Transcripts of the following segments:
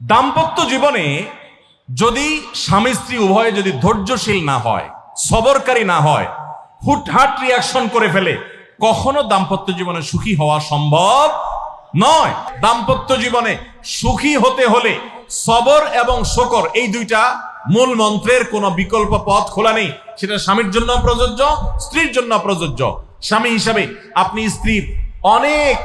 দাম্পত্য জীবনে যদি স্বামী স্ত্রী উভয়ে যদি ধৈর্যশীল না হয়, সবরকারী না হয়, হুটহাট রিয়াকশন করে ফেলে, কখনো দাম্পত্য জীবনে সুখী হওয়া সম্ভব নয়। দাম্পত্য জীবনে সুখী হতে হলে সবর এবং শকর এই দুইটা মূল মন্ত্রের কোনো বিকল্প পথ খোলা নেই। সেটা স্বামীর জন্য প্রযোজ্য, স্ত্রীর জন্য প্রযোজ্য। স্বামী হিসাবে আপনি স্ত্রীর অনেক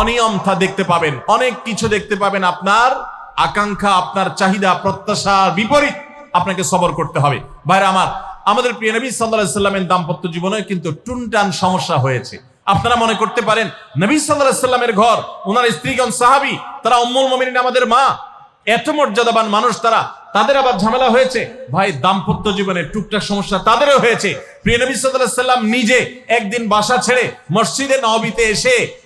অনিয়মতা দেখতে পাবেন, অনেক কিছু দেখতে পাবেন আপনার আকাঙ্ক্ষা, আপনার চাহিদা প্রত্যাশার বিপরীত আপনাকে সবর করতে হবে। বাইরে আমার, আমাদের প্রিয় নবী সাল্লাহ সাল্লামের দাম্পত্য জীবনে কিন্তু টুনটান সমস্যা হয়েছে। আপনারা মনে করতে পারেন, নবী সাল্লাহ সাল্লামের ঘর ওনার স্ত্রীগণ সাহাবি, তারা উম্মুল মমিন আমাদের মা। এত মর্যাদাবান মানুষ তারা, তাদের আবার ঝামেলা হয়েছে। ভাই, দাম্পত্য জীবনে টুকটাক সমস্যা তাদেরও হয়েছে। প্রিয় নবী সাল্লাম নিজে একদিন বাসা ছেড়ে মসজিদে নবীতে এসে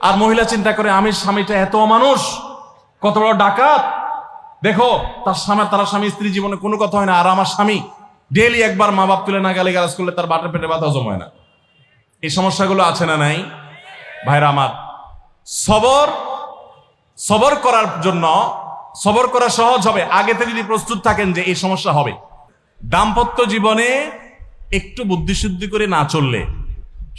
আর মহিলা চিন্তা করে আমি স্বামীটা এত মানুষ কত বড় ডাকাত। দেখো, তার স্বামী তার স্বামী স্ত্রী জীবনে কোনো কথা হয় না। আর আমার স্বামী ডেলি একবার মা বাপ তুলে না গালি গালাজ করলে তার বাটের পেটে বাধা জমায় না। এই সমস্যাগুলো আছে না নাই? ভাইরা আমার, সবর সবর করার জন্য, সবর করা সহজ হবে। আগে থেকে যদি প্রস্তুত থাকেন যে এই সমস্যা হবে। দাম্পত্য জীবনে একটু বুদ্ধিশুদ্ধি করে না চললে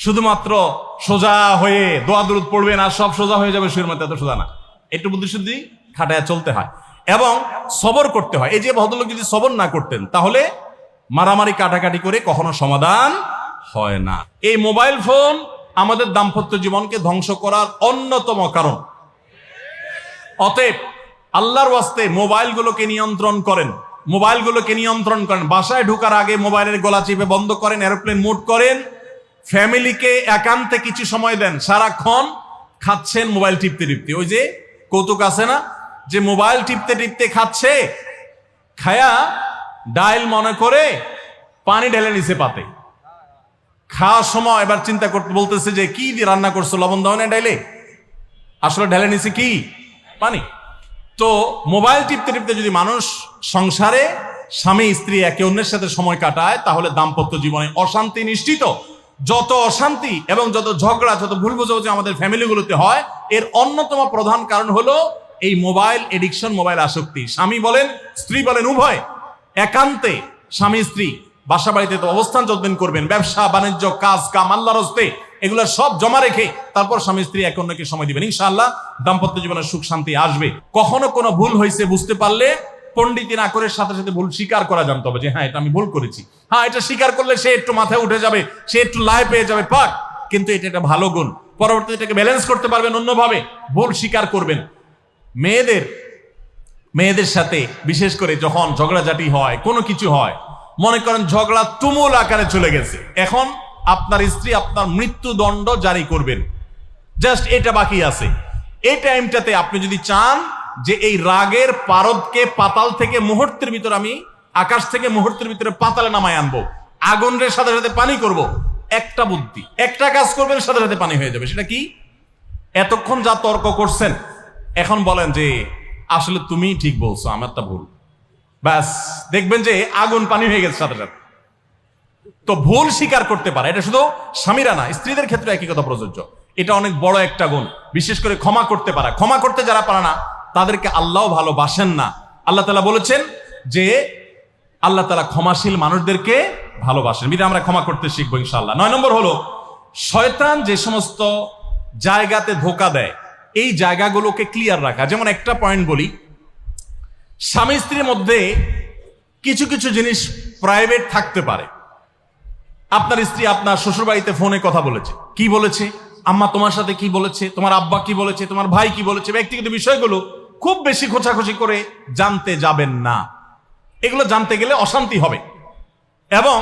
শুধুমাত্র সোজা হয়ে দোয়া দূরত পড়বে না সব সোজা হয়ে যাবে শুয়ের মধ্যে এত সোজা না। একটু বুদ্ধিশুদ্ধি খাটায় চলতে হয়। এবং সবর করতে হয়। এই যে ভদ্রলোক যদি সবর না করতেন, তাহলে মারামারি কাটাকাটি করে কখনো সমাধান হয় না। এই মোবাইল ফোন আমাদের দাম্পত্য জীবনকে ধ্বংস করার অন্যতম কারণ। অতএব আল্লাহর ওয়াস্তে মোবাইলগুলোকে নিয়ন্ত্রণ করেন। মোবাইলগুলোকে নিয়ন্ত্রণ করেন। বাসায় ঢোকার আগে মোবাইলের গলা চিপে বন্ধ করেন, এরোপ্লেন মুড করেন ফ্যামিলিকে একান্তে কিছু সময় দেন। সারাক্ষণ খাচ্ছেন মোবাইল টিপতে টিপতে। ওই যে কৌতুক আছে না? যে মোবাইল টিপতে টিপতে খাচ্ছে, খায়া ডাইল মনে করে পানি ঢেলে নিছে পাতে। খাওয়ার সময় এবার চিন্তা করতে বলতেছে যে, কি দিয়ে রান্না করছ? লবণ দাও না ডাইলে? আসলে ঢেলে নিছে কি? পানি। তো মোবাইল টিপতে টিপতে যদি মানুষ সংসারে স্বামী, স্ত্রী একে অন্যের সাথে সময় কাটায়, তাহলে দাম্পত্য জীবনে অশান্তি নিশ্চিত। যত অশান্তি এবং যত ঝগড়া, যত ভুল বোঝাবুঝি আমাদের ফ্যামিলিগুলোতে হয়, এর অন্যতম প্রধান কারণ হলো এই মোবাইল এডিকশন মোবাইল আসক্তি। স্বামী বলেন, স্ত্রী বলেন, উভয় একান্তে স্বামী, স্ত্রী বাসা বাড়িতে তো অবস্থান যতদিন করবেন, ব্যবসা, বাণিজ্য, কাজ, কাম, আল্লাহর হস্তে এগুলো সব জমা রেখে তারপর স্বামী, স্ত্রী একে অন্যকে সময় দিবেন। ইনশাআল্লাহ দাম্পত্য জীবনে সুখ, শান্তি আসবে। কখনো কোনো ভুল হয়েছে বুঝতে পারলে পণ্ডিতি না করে সাথে সাথে ভুল স্বীকার করা জানতে হবে যে হ্যাঁ এটা আমি ভুল করেছি। হ্যাঁ এটা স্বীকার করলে সে একটু মাথায় উঠে যাবে, সে একটু লাই পেয়ে যাবে, পাক। কিন্তু এটা একটা ভালো গুণ। পরবর্তীতে এটাকে ব্যালেন্স করতে পারবেন অন্যভাবে, ভুল স্বীকার করবেন। মেয়েদের মেয়েদের সাথে, বিশেষ করে যখন ঝগড়াঝাটি হয়, কোনো কিছু হয়, মনে করেন ঝগড়া তুমুল আকারে চলে গেছে। এখন আপনার স্ত্রী আপনার মৃত্যুদণ্ড জারি করবেন। জাস্ট এটা বাকি আছে। এই টাইমটাতে আপনি যদি চান যে এই রাগের পারদকে পাতাল থেকে মুহূর্তের ভিতর আমি আকাশ থেকে মুহূর্তের ভিতরে পাতালে নামায় আনব। আগুনের সাথে সাথে পানি করব। একটা বুদ্ধি। একটা কাজ করবেন, সাথে সাথে পানি হয়ে যাবে। সেটা কি? এতক্ষণ যা তর্ক করছেন, এখন বলেন যে, আসলে তুমি ঠিক বলছো আমার তা ভুল। ব্যাস, দেখবেন যে আগুন, পানি হয়ে গেছে সাথে সাথে। তো ভুল স্বীকার করতে পারে। এটা শুধু স্বামীরা না, স্ত্রীদের ক্ষেত্রে একই কথা প্রযোজ্য। এটা অনেক বড় একটা গুণ। বিশেষ করে ক্ষমা করতে পারা। ক্ষমা করতে যারা পারে না তাদেরকে আল্লাহ ভালোবাসেন না। আল্লাহ তালা বলেছেন যে আল্লাহ তালা ক্ষমাশীল মানুষদেরকে ভালোবাসেন। বিধে আমরা ক্ষমা করতে শিখব ইনশাল্লাহ নয় নম্বর হলো, শয়তান যে সমস্ত জায়গাতে ধোকা দেয়, এই জায়গাগুলোকে ক্লিয়ার রাখা। যেমন একটা পয়েন্ট বলি, স্বামী স্ত্রীর মধ্যে কিছু কিছু জিনিস প্রাইভেট থাকতে পারে। আপনার স্ত্রী আপনার শ্বশুর বাড়িতে ফোনে কথা বলেছে। কি বলেছে? আম্মা তোমার সাথে কি বলেছে? তোমার আব্বা কি বলেছে? তোমার ভাই কি বলেছে? ব্যক্তিগত বিষয়গুলো খুব বেশি খোঁচাখুচি করে জানতে যাবেন না। এগুলো জানতে গেলে অশান্তি হবে। এবং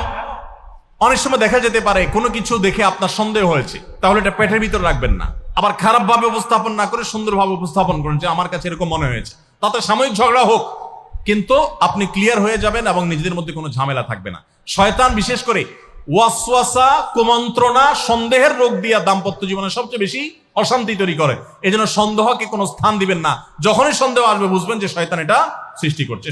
অনেক সময় দেখা যেতে পারে কোনো কিছু দেখে আপনার সন্দেহ হয়েছে, তাহলে এটা পেটের ভিতর রাখবেন না। আবার খারাপভাবে উপস্থাপন না করে সুন্দরভাবে উপস্থাপন করুন যে আমার কাছে এরকম মনে হয়েছে। তাতে সাময়িক ঝগড়া হোক, কিন্তু আপনি ক্লিয়ার হয়ে যাবেন এবং নিজেদের মধ্যে কোনো ঝামেলা থাকবে না। শয়তান বিশেষ করে ওয়াসওয়াসা, কুমন্ত্রণা, সন্দেহের রোগ দিয়া দাম্পত্য জীবনে সবচেয়ে বেশি অশান্তি তৈরি করে। এজন্য জন্য সন্দেহকে কোনো স্থান দিবেন না। যখনই সন্দেহ আসবে, বুঝবেন যে শয়তান এটা সৃষ্টি করছে।